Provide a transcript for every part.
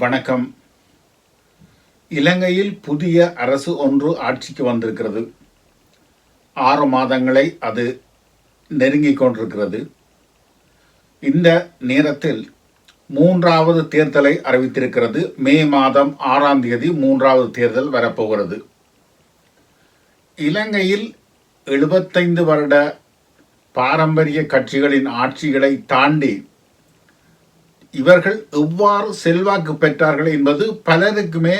வணக்கம். இலங்கையில் புதிய அரசு ஒன்று ஆட்சிக்கு வந்திருக்கிறது. ஆறு மாதங்களை அது நெருங்கிக் கொண்டிருக்கிறது. இந்த நேரத்தில் மூன்றாவது தேர்தலை அறிவித்திருக்கிறது. மே மாதம் ஆறாம் தேதி மூன்றாவது தேர்தல் வரப்போகிறது. இலங்கையில் எழுபத்தைந்து வருட பாரம்பரிய கட்சிகளின் ஆட்சிகளை தாண்டி இவர்கள் எவ்வாறு செல்வாக்கு பெற்றார்கள் என்பது பலருக்குமே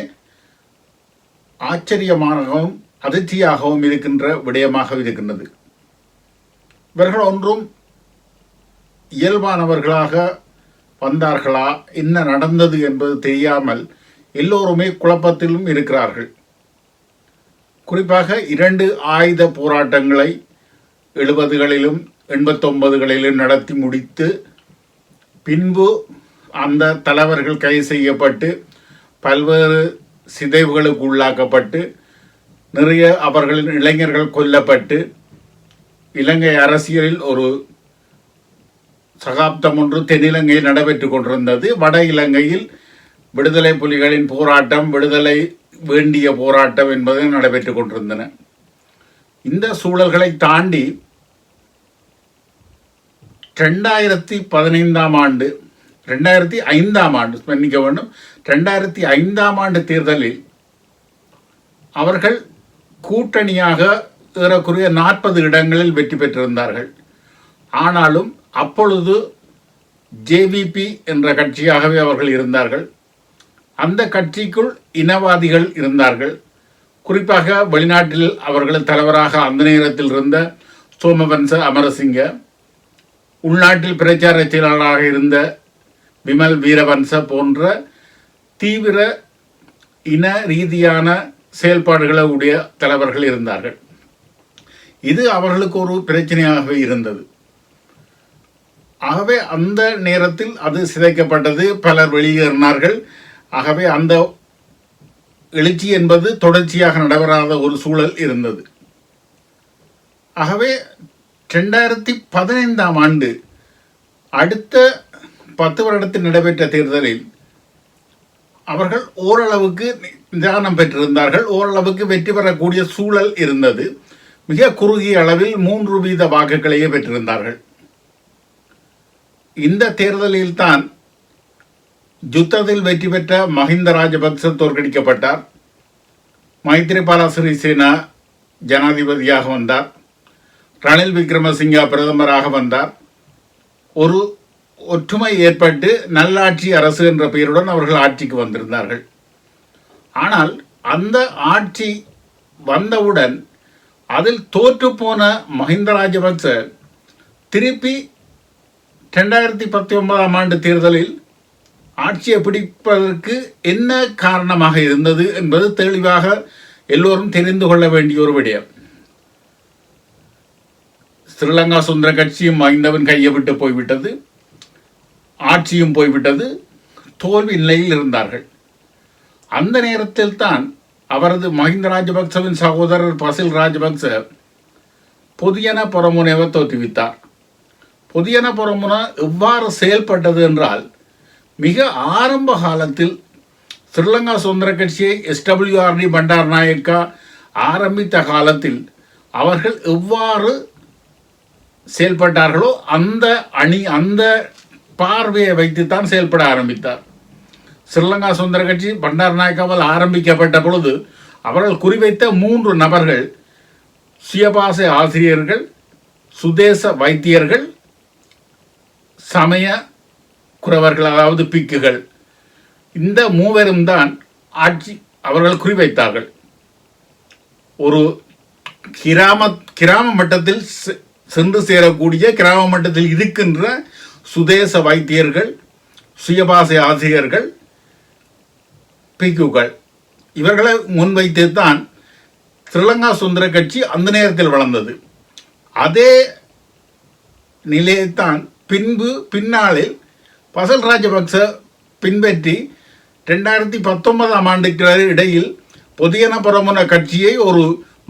ஆச்சரியமாகவும் அதிர்ச்சியாகவும் இருக்கின்ற விடயமாக இருக்கின்றது. இவர்கள் ஒன்றும் இயல்பானவர்களாக வந்தார்களா? என்ன நடந்தது என்பது தெரியாமல் எல்லோருமே குழப்பத்திலும் இருக்கிறார்கள். குறிப்பாக இரண்டு ஆயுத போராட்டங்களை எழுபதுகளிலும் எண்பத்தொன்பதுகளிலும் நடத்தி முடித்து பின்பு அந்த தலைவர்கள் கைது செய்யப்பட்டு பல்வேறு சிதைவுகளுக்கு உள்ளாக்கப்பட்டு நிறைய அவர்களின் இளைஞர்கள் கொல்லப்பட்டு இலங்கை அரசியலில் ஒரு சகாப்தம் ஒன்று தென்னிலங்கையில் நடைபெற்று கொண்டிருந்தது. வட இலங்கையில் விடுதலை புலிகளின் போராட்டம் விடுதலை வேண்டிய போராட்டம் என்பது நடைபெற்று கொண்டிருந்தன. இந்த சூழல்களை தாண்டி ரெண்டாயிரத்தி பதினைந்தாம் ஆண்டு ரெண்டாயிரத்தி ஐந்தாம் ஆண்டு மன்னிக்க வேண்டும் ரெண்டாயிரத்தி ஐந்தாம் ஆண்டு தேர்தலில் அவர்கள் கூட்டணியாக ஏறக்குறைய நாற்பது இடங்களில் வெற்றி பெற்றிருந்தார்கள். ஆனாலும் அப்பொழுது ஜேவிபி என்ற கட்சியாகவே அவர்கள் இருந்தார்கள். அந்த கட்சிக்குள் இனவாதிகள் இருந்தார்கள். குறிப்பாக வெளிநாட்டில் அவர்கள் தலைவராக அந்த நேரத்தில் இருந்த சோமவன்ச அமரசிங்க உள்நாட்டில் பிரச்சார செயலாளராக இருந்த விமல் வீரவன்ச போன்ற தீவிர இன ரீதியான செயல்பாடுகளை உடைய தலைவர்கள் இருந்தார்கள். இது அவர்களுக்கு ஒரு பிரச்சனையாகவே இருந்தது. ஆகவே அந்த நேரத்தில் அது சிதைக்கப்பட்டது. பலர் வெளியேறினார்கள். ஆகவே அந்த எழுச்சி என்பது தொடர்ச்சியாக நடைபெறாத ஒரு சூழல் இருந்தது. ஆகவே ரெண்டாயிரத்தி பதினைந்தாம் ஆண்டு அடுத்த பத்து வருடத்தில் நடைபெற்ற தேர்தலில் அவர்கள் ஓரளவுக்கு நிதானம் பெற்றிருந்தார்கள். ஓரளவுக்கு வெற்றி பெறக்கூடிய சூழல் இருந்தது. மிக குறுகிய அளவில் மூன்று வீத வாக்குகளையே பெற்றிருந்தார்கள். இந்த தேர்தலில் தான் யுத்தத்தில் வெற்றி பெற்ற மஹிந்த ராஜபக்ச தோற்கடிக்கப்பட்டார். மைத்ரிபால சிறிசேனா ஜனாதிபதியாக வந்தார். ரணில் விக்ரமசிங்கா பிரதமராக வந்தார். ஒரு ஒற்றுமை ஏற்பட்டு நல்லாட்சி அரசு என்ற பெயருடன் அவர்கள் ஆட்சிக்கு வந்திருந்தார்கள். ஆனால் அந்த ஆட்சி வந்தவுடன் அதில் தோற்றுப்போன மஹிந்த ராஜபக்ச திருப்பி ரெண்டாயிரத்தி பத்தொன்பதாம் ஆண்டு தேர்தலில் ஆட்சியை பிடிப்பதற்கு என்ன காரணமாக இருந்தது என்பது தெளிவாக எல்லோரும் தெரிந்து கொள்ள வேண்டிய ஒரு விடயம். ஸ்ரீலங்கா சுந்தர கட்சியும் மகிந்தவன் கையை விட்டு போய்விட்டது. ஆட்சியும் போய்விட்டது தோல்வி நிலையில் இருந்தார்கள். அந்த நேரத்தில் தான் அவரது மஹிந்த ராஜபக்சவின் சகோதரர் பசில் ராஜபக்ச பொதியன புறமுனைவை தோற்றுவித்தார். பொதியன புறமுன எவ்வாறு செயல்பட்டது என்றால் மிக ஆரம்ப காலத்தில் ஸ்ரீலங்கா சுதந்திர கட்சியை எஸ்டபிள்யூஆர்டி பண்டார் நாயக்கா ஆரம்பித்த காலத்தில் அவர்கள் எவ்வாறு செயல்பட்டார்களோ அந்த அணி அந்த பார்வையை வைத்துத்தான் செயல்பட ஆரம்பித்தார். ஸ்ரீலங்கா சுந்தர கட்சி பண்டார் நாயக்காவால் ஆரம்பிக்கப்பட்ட பொழுது அவர்கள் குறிவைத்த மூன்று நபர்கள் சுயபாச ஆசிரியர்கள் சுதேச வைத்தியர்கள் சமய குறவர்கள் அதாவது பிக்குகள். இந்த மூவரும் தான் ஆட்சி அவர்கள் குறிவைத்தார்கள். ஒரு கிராம கிராம மட்டத்தில் செ- சென்று சேரக்கூடிய கிராம மட்டத்தில் இருக்கின்ற சுதேச வைத்தியர்கள் சுயபாசை ஆசிரியர்கள் பிக்குகள் இவர்களை முன்வைத்து தான் ஸ்ரீலங்கா சுந்தர கட்சி அந்த நேரத்தில் வளர்ந்தது. அதே நிலையைத்தான் பின்பு பின்னாளில் பசல் ராஜபக்ச பின்பற்றி ரெண்டாயிரத்தி பத்தொன்பதாம் ஆண்டுக்கு இடையில் பொதியன புறமுன கட்சியை ஒரு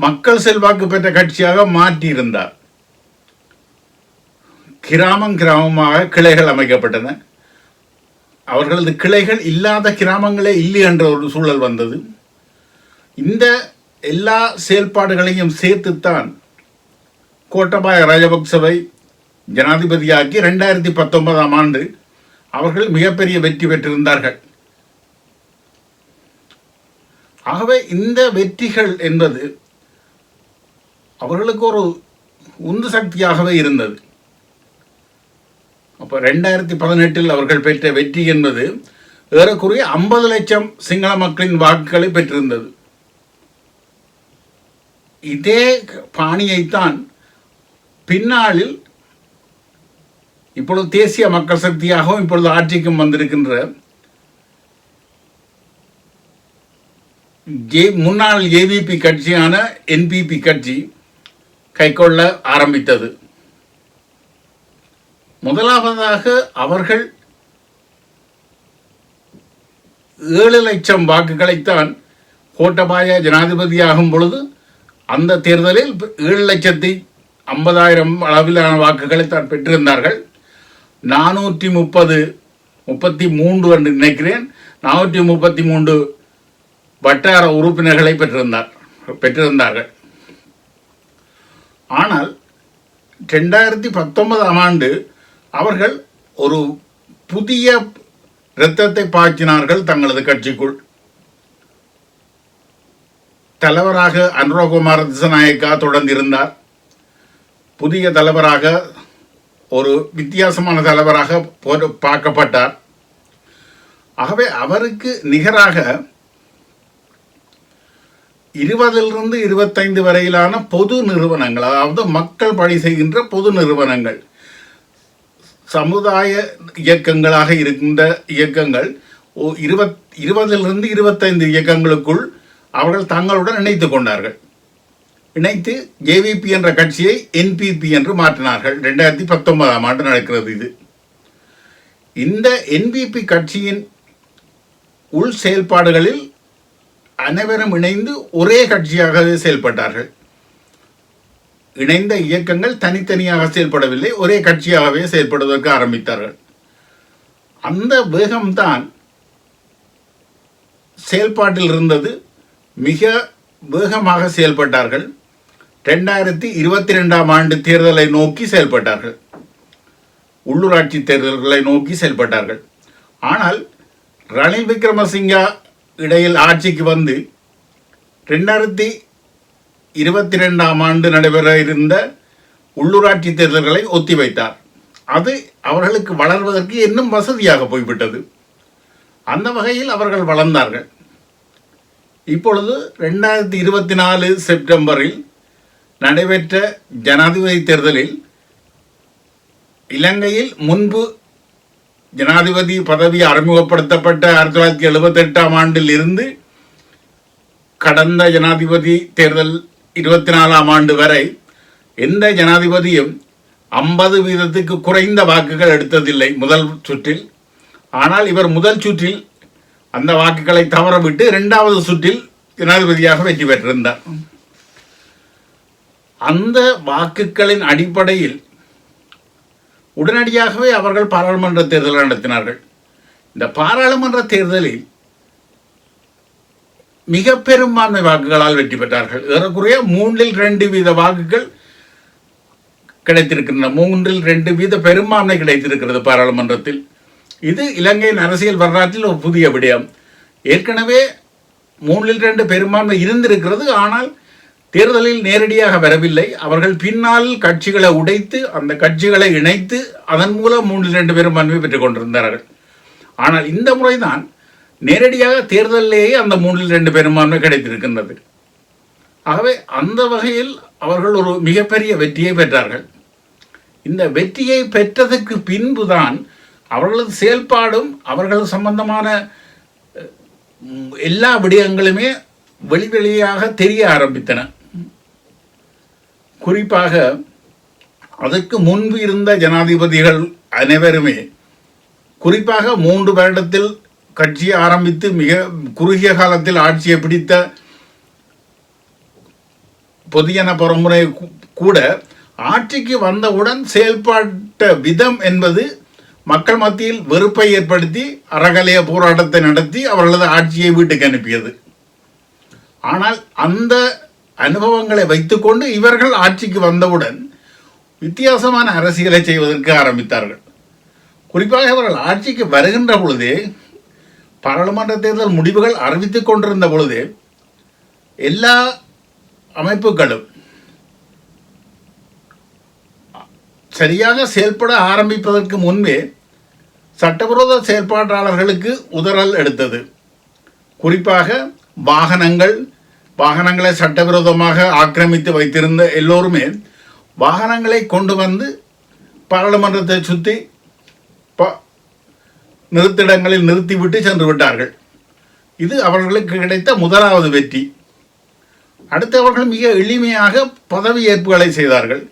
மக்கள் செல்வாக்கு பெற்ற கட்சியாக மாற்றியிருந்தார். கிராமம் கிராமமாக கிளைகள் அமைக்கப்பட்டன. அவர்களது கிளைகள் இல்லாத கிராமங்களே இல்லை என்ற ஒரு சூழல் வந்தது. இந்த எல்லா செயல்பாடுகளையும் சேர்த்துத்தான் கோட்டபாய ராஜபக்சவை ஜனாதிபதியாக்கி ரெண்டாயிரத்தி பத்தொன்பதாம் ஆண்டு அவர்கள் மிகப்பெரிய வெற்றி பெற்றிருந்தார்கள். ஆகவே இந்த வெற்றிகள் என்பது அவர்களுக்கு ஒரு உந்து சக்தியாகவே இருந்தது. அப்போ ரெண்டாயிரத்தி பதினெட்டில் அவர்கள் பெற்ற வெற்றி என்பது ஏறக்குறைய ஐம்பது லட்சம் சிங்கள மக்களின் வாக்குகளை பெற்றிருந்தது. இதே பாணியைத்தான் பின்னாளில் இப்பொழுது தேசிய மக்கள் சக்தியாகவும் இப்பொழுது ஆட்சிக்கும் வந்திருக்கின்ற ஜே முன்னாள் ஏவிபி கட்சியான என்பிபி கட்சி கைக்கொள்ள ஆரம்பித்தது. முதலாவதாக அவர்கள் ஏழு லட்சம் வாக்குகளைத்தான் கோட்டபாய ஜனாதிபதியாகும் பொழுது அந்த தேர்தலில் ஏழு லட்சத்தி ஐம்பதாயிரம் அளவிலான வாக்குகளை தான் பெற்றிருந்தார்கள். நானூற்றி முப்பது முப்பத்தி மூன்று என்று நினைக்கிறேன். நானூற்றி முப்பத்தி மூன்று வட்டார உறுப்பினர்களை பெற்றிருந்தார் பெற்றிருந்தார்கள். ஆனால் ரெண்டாயிரத்தி பத்தொன்பதாம் ஆண்டு அவர்கள் ஒரு புதிய இரத்தத்தை பாய்ச்சினார்கள் தங்களது கட்சிக்குள். தலைவராக அனுரகுமார் திசநாயக்கா தொடர்ந்து இருந்தார் புதிய தலைவராக ஒரு வித்தியாசமான தலைவராக பார்க்கப்பட்டார். ஆகவே அவருக்கு நிகராக இருபதிலிருந்து இருபத்தைந்து வரையிலான பொது நிறுவனங்கள் அதாவது மக்கள் பணி செய்கின்ற பொது நிறுவனங்கள் சமுதாய இயக்கங்களாக இருக்கின்ற இயக்கங்கள் இருபத் இருபதிலிருந்து இருபத்தைந்து இயக்கங்களுக்குள் அவர்கள் தங்களுடன் இணைத்து கொண்டார்கள். இணைத்து ஜேவிபி என்ற கட்சியை என்பிபி என்று மாற்றினார்கள். ரெண்டாயிரத்தி பத்தொன்பதாம் ஆண்டு நடக்கிறது இது. இந்த என்பிபி கட்சியின் உள் செயல்பாடுகளில் அனைவரும் இணைந்து ஒரே கட்சியாகவே செயல்பட்டார்கள். இணைந்த இயக்கங்கள் தனித்தனியாக செயல்படவில்லை ஒரே கட்சியாகவே செயல்படுவதற்கு ஆரம்பித்தார்கள். அந்த வேகம்தான் செயல்பாட்டில் இருந்தது. மிக வேகமாக செயல்பட்டார்கள். ரெண்டாயிரத்தி இருபத்தி ரெண்டாம் ஆண்டு தேர்தலை நோக்கி செயல்பட்டார்கள். உள்ளூராட்சி தேர்தல்களை நோக்கி செயல்பட்டார்கள். ஆனால் ரணில் விக்ரமசிங்கா இடையில் ஆட்சிக்கு வந்து ரெண்டாயிரத்தி இருபத்தி ரெண்டாம் ஆண்டு நடைபெற இருந்த உள்ளூராட்சி தேர்தல்களை ஒத்திவைத்தார். அது அவர்களுக்கு வளர்வதற்கு இன்னும் வசதியாக போய்விட்டது. அந்த வகையில் அவர்கள் வளர்ந்தார்கள். இப்பொழுது ரெண்டாயிரத்தி இருபத்தி நாலு செப்டம்பரில் நடைபெற்ற ஜனாதிபதி தேர்தலில் இலங்கையில் முன்பு ஜனாதிபதி பதவி அறிமுகப்படுத்தப்பட்ட ஆயிரத்தி தொள்ளாயிரத்தி எழுபத்தெட்டாம் ஆண்டில் இருந்து கடந்த ஜனாதிபதி தேர்தல் இருபத்தி நாலாம் ஆண்டு வரை எந்த ஜனாதிபதியும் ஐம்பது வீதத்துக்கு குறைந்த வாக்குகள் எடுத்ததில்லை முதல் சுற்றில். ஆனால் இவர் முதல் சுற்றில் அந்த வாக்குகளை தவறவிட்டு இரண்டாவது சுற்றில் ஜனாதிபதியாக வெற்றி பெற்றிருந்தார். அந்த வாக்குகளின் அடிப்படையில் உடனடியாகவே அவர்கள் பாராளுமன்ற தேர்தல் நடத்தினார்கள். இந்த பாராளுமன்ற தேர்தலில் மிக பெரும்பான்மை வாக்குகளால் வெற்றி பெற்றார்கள். ஏறக்குறைய மூன்றில் ரெண்டு வீத வாக்குகள் கிடைத்திருக்கின்றன. மூன்றில் ரெண்டு வீத பெரும்பான்மை கிடைத்திருக்கிறது பாராளுமன்றத்தில். இது இலங்கையின் அரசியல் வரலாற்றில் ஒரு புதிய விடயம். ஏற்கனவே மூன்றில் ரெண்டு பெரும்பான்மை இருந்திருக்கிறது ஆனால் தேர்தலில் நேரடியாக வரவில்லை. அவர்கள் பின்னால் கட்சிகளை உடைத்து அந்த கட்சிகளை இணைத்து அதன் மூலம் மூன்றில் ரெண்டு பெரும்பான்மை பெற்றுக் கொண்டிருந்தார்கள். ஆனால் இந்த முறைதான் நேரடியாக தேர்தலிலேயே அந்த மூன்றில் ரெண்டு பெரும்பான்மை கிடைத்திருக்கின்றது. ஆகவே அந்த வகையில் அவர்கள் ஒரு மிகப்பெரிய வெற்றியை பெற்றார்கள். இந்த வெற்றியை பெற்றதுக்கு பின்புதான் அவர்களது செயல்பாடும் அவர்கள் சம்பந்தமான எல்லா விடயங்களுமே வெளிவெளியாக தெரிய ஆரம்பித்தன. குறிப்பாக அதற்கு முன்பு இருந்த ஜனாதிபதிகள் அனைவருமே குறிப்பாக மூன்று வருடத்தில் கட்சியை ஆரம்பித்து மிக குறுகிய காலத்தில் ஆட்சியை பிடித்த பொதுஜன பரம்பரை கூட ஆட்சிக்கு வந்தவுடன் செயல்பட்ட விதம் என்பது மக்கள் மத்தியில் வெறுப்பை ஏற்படுத்தி அறகலைய போராட்டத்தை நடத்தி அவர்களது ஆட்சியை வீட்டுக்கு அனுப்பியது. ஆனால் அந்த அனுபவங்களை வைத்துக்கொண்டு இவர்கள் ஆட்சிக்கு வந்தவுடன் வித்தியாசமான அரசியலை செய்வதற்கு ஆரம்பித்தார்கள். குறிப்பாக இவர்கள் ஆட்சிக்கு வருகின்ற பொழுதே பாராளுமன்ற தேர்தல் முடிவுகள் அறிவித்துக் கொண்டிருந்த பொழுது எல்லா அமைப்புகளும் சரியாக செயல்பட ஆரம்பிப்பதற்கு முன்பே சட்டவிரோத செயல்பாட்டாளர்களுக்கு உதறல் எடுத்தது. குறிப்பாக வாகனங்கள் வாகனங்களை சட்டவிரோதமாக ஆக்கிரமித்து வைத்திருந்த எல்லோருமே வாகனங்களை கொண்டு வந்து பாராளுமன்றத்தை சுற்றி ப நிறுத்திடங்களில் நிறுத்திவிட்டு சென்று விட்டார்கள் இது அவர்களுக்கு கிடைத்த முதலாவது வெற்றி. அடுத்து அவர்கள் மிக எளிமையாக பதவியேற்புகளை செய்தார்கள்.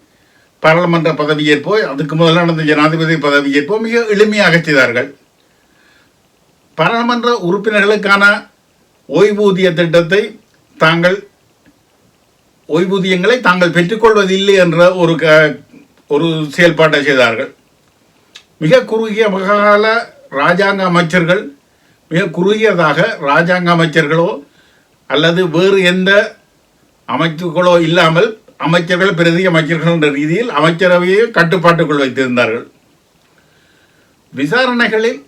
பாராளுமன்ற பதவியேற்போ அதுக்கு முதல்ல நடந்த ஜனாதிபதி பதவியேற்போ மிக எளிமையாக செய்தார்கள். பாராளுமன்ற உறுப்பினர்களுக்கான ஓய்வூதிய திட்டத்தை தாங்கள் ஓய்வூதியங்களை தாங்கள் பெற்றுக்கொள்வதில்லை என்ற ஒரு க ஒரு செயல்பாட்டை செய்தார்கள். மிக குறுகிய கால ராஜாங்க அமைச்சர்கள் மிக குறுகியதாக ராஜாங்க அமைச்சர்களோ அல்லது வேறு எந்த அமைச்சுகளோ இல்லாமல் அமைச்சர்கள் பிரதி அமைச்சர்கள் என்ற ரீதியில் அமைச்சரவையை கட்டுப்பாட்டுக்குள் வைத்திருந்தார்கள். விசாரணைகளில்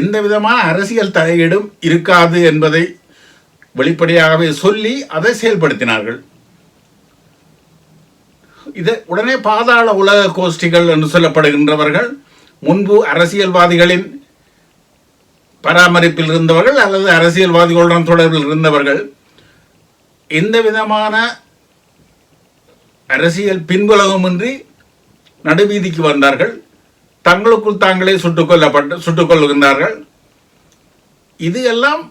எந்த விதமான அரசியல் தலையீடும் இருக்காது என்பதை வெளிப்படையாகவே சொல்லி அதை செயல்படுத்தினார்கள். இதை உடனே பாதாள உலக கோஷ்டிகள் என்று சொல்லப்படுகின்றவர்கள் முன்பு அரசியல்வாதிகளின் பராமரிப்பில் இருந்தவர்கள் அல்லது அரசியல்வாதிகளுடன் தொடர்பில் இருந்தவர்கள் எந்த விதமான அரசியல் பின்புலகமின்றி நடுவீதிக்கு வந்தார்கள். தங்களுக்குள் தாங்களே சுட்டுக் கொல்லப்பட்டு சுட்டுக் கொள்கின்றார்கள் இது எல்லாம்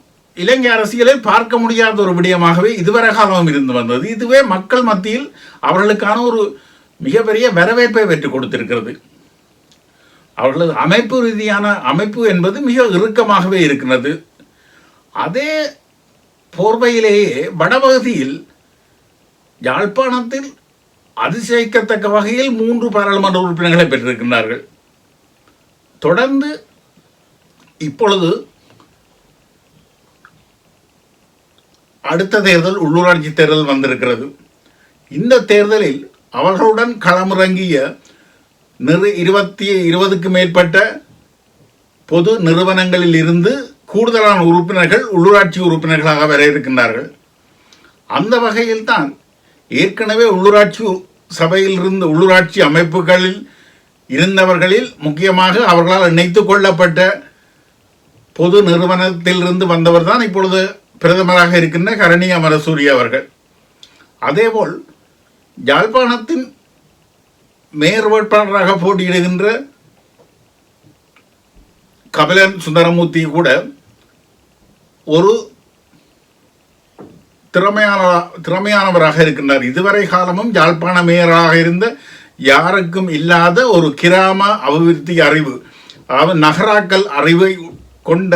இலங்கை அரசியலில் பார்க்க முடியாத ஒரு விடயமாகவே இதுவரை காலமும் இருந்து வந்தது. இதுவே மக்கள் மத்தியில் அவர்களுக்கான ஒரு மிகப்பெரிய வரவேற்பை பெற்றுக் கொடுத்திருக்கிறது. அவர்களது அமைப்பு ரீதியான அமைப்பு என்பது மிக இறுக்கமாகவே இருக்கிறது அதே போர்வையிலேயே வடபகுதியில் யாழ்ப்பாணத்தில் அதிசயிக்கத்தக்க வகையில் மூன்று பாராளுமன்ற உறுப்பினர்களை பெற்றிருக்கின்றார்கள். தொடர்ந்து இப்பொழுது அடுத்த தேர்தல் உள்ளூராட்சி தேர்தல் வந்திருக்கிறது. இந்த தேர்தலில் அவர்களுடன் களமிறங்கிய நிறு இருபத்தி இருபதுக்கு மேற்பட்ட பொது நிறுவனங்களில் இருந்து கூடுதலான உறுப்பினர்கள் உள்ளூராட்சி உறுப்பினர்களாக வர இருக்கின்றார்கள். அந்த வகையில் தான் ஏற்கனவே உள்ளூராட்சி சபையில் இருந்து உள்ளூராட்சி அமைப்புகளில் இருந்தவர்களில் முக்கியமாக அவர்களால் இணைத்து கொள்ளப்பட்ட பொது நிறுவனத்திலிருந்து வந்தவர் தான் இப்பொழுது பிரதமராக இருக்கின்ற கரணி அமரசூரி அவர்கள். அதேபோல் யாழ்ப்பாணத்தின் மேயர் வேட்பாளராக போட்டியிடுகின்ற கபிலன் சுந்தரமூர்த்தி கூட ஒரு திறமையான திறமையானவராக இருக்கின்றார். இதுவரை காலமும் யாழ்ப்பாண மேயராக இருந்த யாருக்கும் இல்லாத ஒரு கிராம அபிவிருத்தி அறிவு. அதாவது நகராக்கள் அறிவை கொண்ட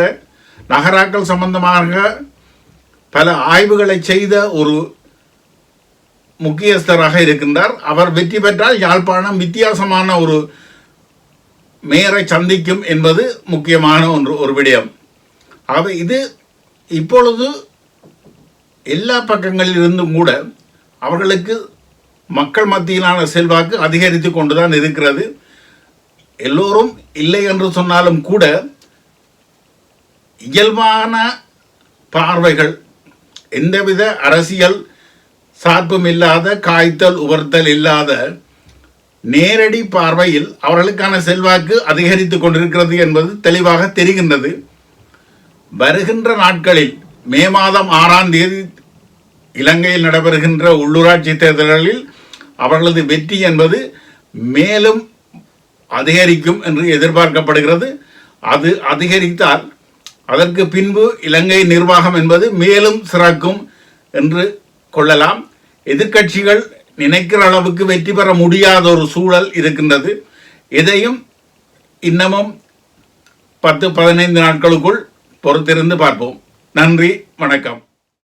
நகராக்கள் சம்பந்தமாக பல ஆய்வுகளை செய்த ஒரு முக்கியஸ்தராக இருக்கின்றார். அவர் வெற்றி பெற்றால் யாழ்ப்பாணம் வித்தியாசமான ஒரு மேயரை சந்திக்கும் என்பது முக்கியமான ஒன்று ஒரு விடயம். ஆக இது இப்பொழுது எல்லா பக்கங்களிலிருந்தும் கூட அவர்களுக்கு மக்கள் மத்தியிலான செல்வாக்கு அதிகரித்து கொண்டுதான் இருக்கிறது. எல்லோரும் இல்லை என்று சொன்னாலும் கூட இயல்பான பார்வைகள் எந்தவித அரசியல் சார்பும் இல்லாத காய்த்தல் உவர்த்தல் இல்லாத நேரடி பார்வையில் அவர்களுக்கான செல்வாக்கு அதிகரித்து கொண்டிருக்கிறது என்பது தெளிவாக தெரிகின்றது. வருகின்ற நாட்களில் மே மாதம் ஆறாம் தேதி இலங்கையில் நடைபெறுகின்ற உள்ளூராட்சி தேர்தல்களில் அவர்களது வெற்றி என்பது மேலும் அதிகரிக்கும் என்று எதிர்பார்க்கப்படுகிறது. அது அதிகரித்தால் அதற்கு பின்பு இலங்கை நிர்வாகம் என்பது மேலும் சிறக்கும் என்று கொள்ளலாம். எதிர்க்கட்சிகள் நினைக்கிற அளவுக்கு வெற்றி பெற முடியாத ஒரு சூழல் இருக்கின்றது. இதையும் இன்னமும் பத்து பதினைந்து நாட்களுக்குள் பொறுத்திருந்து பார்ப்போம். நன்றி வணக்கம்.